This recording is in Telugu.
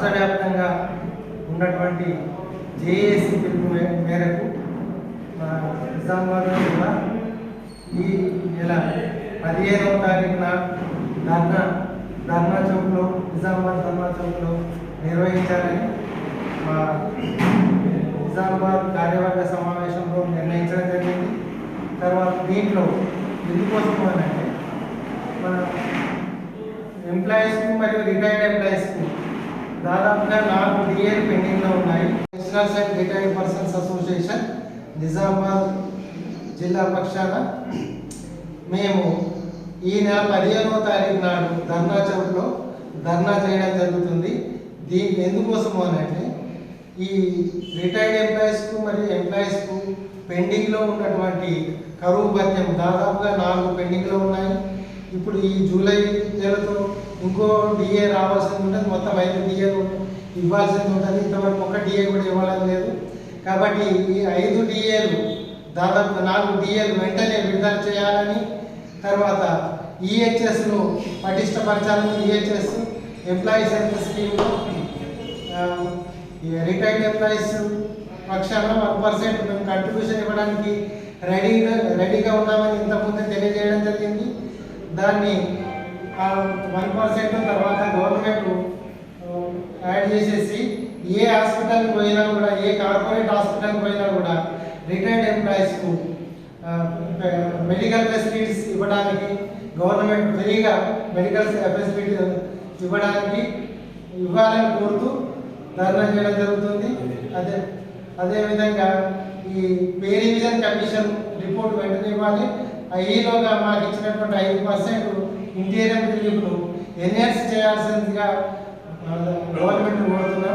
రాష్ట్ర వ్యాప్తంగా ఉన్నటువంటి జేఏసీ పిలుపు మేరకు మా నిజామాబాద్లో కూడా ఈ నెల పదిహేనవ తారీఖున ధర్నా ధర్నా చౌక్లో నిజామాబాద్ ధర్నా చౌక్లో నిర్వహించాలని మా నిజామాబాద్ కార్యవర్గ సమావేశంలో నిర్ణయించడం జరిగింది. తర్వాత దీంట్లో ఎందుకోసం అని అంటే మన ఎంప్లాయీస్కు మరియు రిటైర్డ్ ఎంప్లాయీస్కు దాదాపుగా నాలుగు డిఏలు పెండింగ్లో ఉన్నాయి. National side retired persons association Nizamabad జిల్లా పక్షాన. మేము ఈ నెల పదిహేనవ తారీఖు నాడు ధర్నా చౌక్లో ధర్నా చేయడం జరుగుతుంది. దీనికి ఎందుకోసము అని అంటే ఈ రిటైర్డ్ ఎంప్లాయీస్కు మరియు ఎంప్లాయీస్కు పెండింగ్లో ఉన్నటువంటి కరువు భత్యం దాదాపుగా నాలుగు పెండింగ్లో ఉన్నాయి. ఇప్పుడు ఈ జూలై నెలతో ఇంకో డిఏ రావాల్సింది ఉంటుంది మొత్తం ఐదు డిఏలు ఇవ్వాల్సింది ఉంటుంది. ఇంతవరకు ఒక డిఏ కూడా ఇవ్వడం లేదు. కాబట్టి ఈ ఐదు డిఏలు దాదాపు నాలుగు డిఏలు వెంటనే విడుదల చేయాలని తర్వాత ఈహెచ్ఎస్ను పటిష్టపరచాలని ఈహెచ్ఎస్ ఎంప్లాయీస్ హెల్త్ స్కీమ్లో రిటైర్డ్ ఎంప్లాయీస్ పక్షాన వన్ పర్సెంట్ మేము కంట్రిబ్యూషన్ ఇవ్వడానికి రెడీగా రెడీగా ఉన్నామని ఇంతకుముందే తెలియజేయడం జరిగింది. దాన్ని వన్ పర్సెంట్ తర్వాత గవర్నమెంట్ యాడ్ చేసేసి ఏ హాస్పిటల్కి పోయినా కూడా ఏ కార్పొరేట్ హాస్పిటల్కి పోయినా కూడా రిటైర్డ్ ఎంప్లాయీస్కు మెడికల్ ఫెసిలిటీస్ ఇవ్వడానికి గవర్నమెంట్ ఫ్రీగా మెడికల్ ఫెసిలిటీ ఇవ్వడానికి ఇవ్వాలని కోరుతూ ధర్నా చేయడం జరుగుతుంది. అదే అదేవిధంగా ఈ పే రివిజన్ కమిషన్ రిపోర్ట్ వెంటనే ఇవ్వాలి. ఈలోగా మాకు ఇచ్చినటువంటి ఐదు పర్సెంట్ ఇంటీరియర్ బిల్డింగ్ను ఎన్హాన్స్ చేయాల్సిందిగా గవర్నమెంట్ కోరుతున్నారు